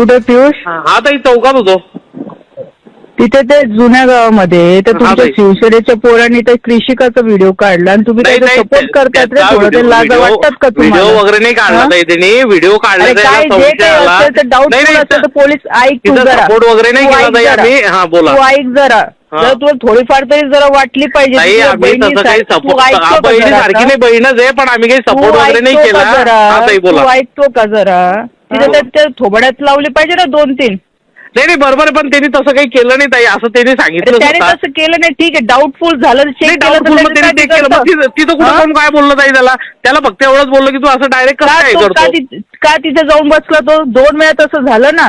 कुठे पियुष हा ताई चौकात होतो तिथे ते जुन्या गावामध्ये तर तुमच्या. शिवसेनेच्या पोरांनी ते कृषिकाचा व्हिडिओ काढला आणि तुम्ही त्याचा सपोर्ट करतात रे थोडं ते लाज वाटतात का व्हिडिओ तुम्हाला वगैरे नाही काढला हा? ताई त्यांनी व्हिडिओ काढला अरे त्याला काय जे संशय काही आला. असेल तर नाही, डाऊटफुल नाही, असेल तर पोलीस ऐक तू तिथं जरा support वगैरे नाही तू केला ऐक ताई जरा. आम्ही. हा, बोला. तू ऐक जरा हा. जर तुला थोडीफार तरी जरा वाटली पाहिजे ताई तुझ्या आम्ही तसं काही बहिणीसारखी. तू सपोर्ट ऐकतो का बहिणी जरा सारखी आता? नाही बहीणच आहे पण आम्ही काही तू सपोर्ट वगैरे नाही ऐकतो केला का जरा हा ताई बोला तू ऐकतो का जरा तिथे. त्या- त्या थोबड्यात लावली पाहिजे ना दोन तीन नाही नाही बरोबर आहे पण त्यांनी तसं काही केलं नाही ताई असं त्यांनी सांगितलं त्याने स्वतः. तसं केलं नाही ठीक आहे डाऊटफुल झालं नाही चेक केलं doubtful तर मग त्याचं त्यांनी काय ते केलं मग बिघडतं? तिथं तिथं कुठं हा? कोण काय बोललं ताई त्याला त्याला फक्त एवढंच बोललं की तू असं डायरेक्ट कसं का काय तो- का करतो ति- का तिथे जाऊन बसला तो दोन वेळा तसं झालं ना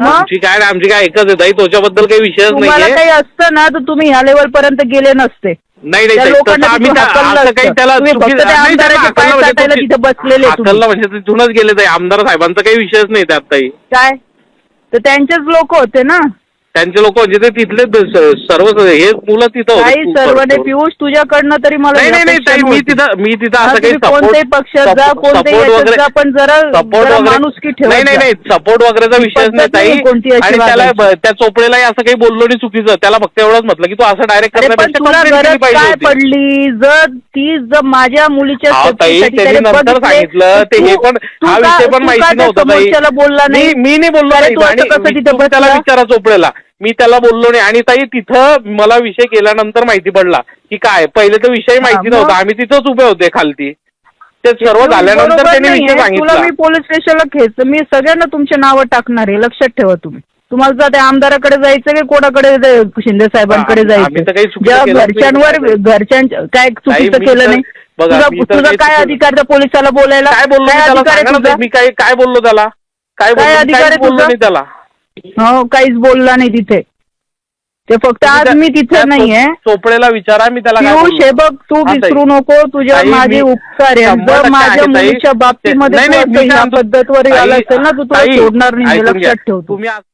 आमची काय नाही, आमची काय एकच आहे. ताई त्याच्याबद्दल काही विषयच तुम्हाला नाहीये. काही असतं ना तर तुम्ही ह्या लेवल पर्यंत गेले नसते. नाही नाही त्या ताई, लोकांना तसं आम्ही तिथून त्या- हाकललं असं काही असतं. त्याला तुम्ही त्या नाही, त्याला पाय म्हणजे चाटायला तिथे बसलेले तुम्ही. हाकललं म्हणजे तिथूनच गेले ताई. आमदार साहेबांचा काही विषयच नाही त्यात ताई. काय? तर त्यांचेच लोक होते ना. त्यांचे लोक म्हणजे ते तिथले ब- सर्व हे मुलं तिथं होते काही सर्वने भरपूर. पियुष तुझ्याकडनं तरी मला नाही नाही नाही ताई मी. तिथं मी तिथं असं काही कोणत्याही पक्षात जा कोणत्याही याच्यात जा पण जरा सपोर्ट जरा वगैरे माणुसकी ठेवत नाही नाही जा. नाही सपोर्ट वगैरेचा विषयच पद्धत नाही ताई कोणती अशी आणि त्याला वागायची. ब- त्या चोपडेलाही असं काही बोललो नाही चुकीचं त्याला फक्त एवढंच म्हटलं की तू असं डायरेक्ट अरे पण तुला गरज काय पडली जर ती जर माझ्या मुलीच्या ताई, safety साठी त्यांनी त्याने नंतर बघितले, सांगितलं, ते तू- हे पण- तू हा का- विषय पण तू माहिती त्या नव्हता, ताई. समोरच्याला बोलला नाही मी मी नाही बोललो अरे तू असं आणि मी- तिथे त्याला बसला? विचारा चोपडेला मी त्याला बोललो नाही. आणि ताई तिथं मला विषय केल्यानंतर माहिती पडला की काय? पहिले तर विषय माहिती मग? नव्हता. आम्ही तिथंच उभे होते खालती. ते सर्व झाल्यानंतर बरोबर त्यांनी नाहीये. विषय तुला सांगितला. मी पोलीस स्टेशनला खेच मी सगळ्यांना तुमचे नावं टाकणार आहे. लक्षात ठेवा तुम्ही. तुम्हाला जर त्या आमदाराकडे जायचं की कोणाकडे शिंदे साहेबांकडे आम्ही- आम्ही तर काही जायचं चुकीचं जेव्हा केलंच नाही. घरच्यांवर घरच्यांच्या काय चुकीचं मी केलं तर- नाही? बघा, तुझा मी तर तुझा काही काय चुकीचं- अधिकार त्या पोलिसाला बोलायला? काय बोललो मी त्याला अधिकार आहे तुझा? मी काय काय बोललो त्याला? काय बोललो काय मी अधिकार काहीच आहे बोललो तुझा? नाही त्याला. हो काहीच बोलला नाही तिथे ते फक्त आज मी तिथे नाहीये चोपडेला विचारा मी त्याला काय बोललो. तू हा, ताई. विसरू नको तुझ्या ताई, माझे मी- उपकार आहे शंभर जर टक्के माझ्या आहे, ताई. मुलीच्या बाबतीमध्ये नाही, तू नाही, असं मी ह्या सांगतो- पद्धतवर ताई, आला असेल ना तू तुला ताई, सोडणार नाही हे ऐकून घ्या. लक्षात ठेव तू. तुम्ही आज-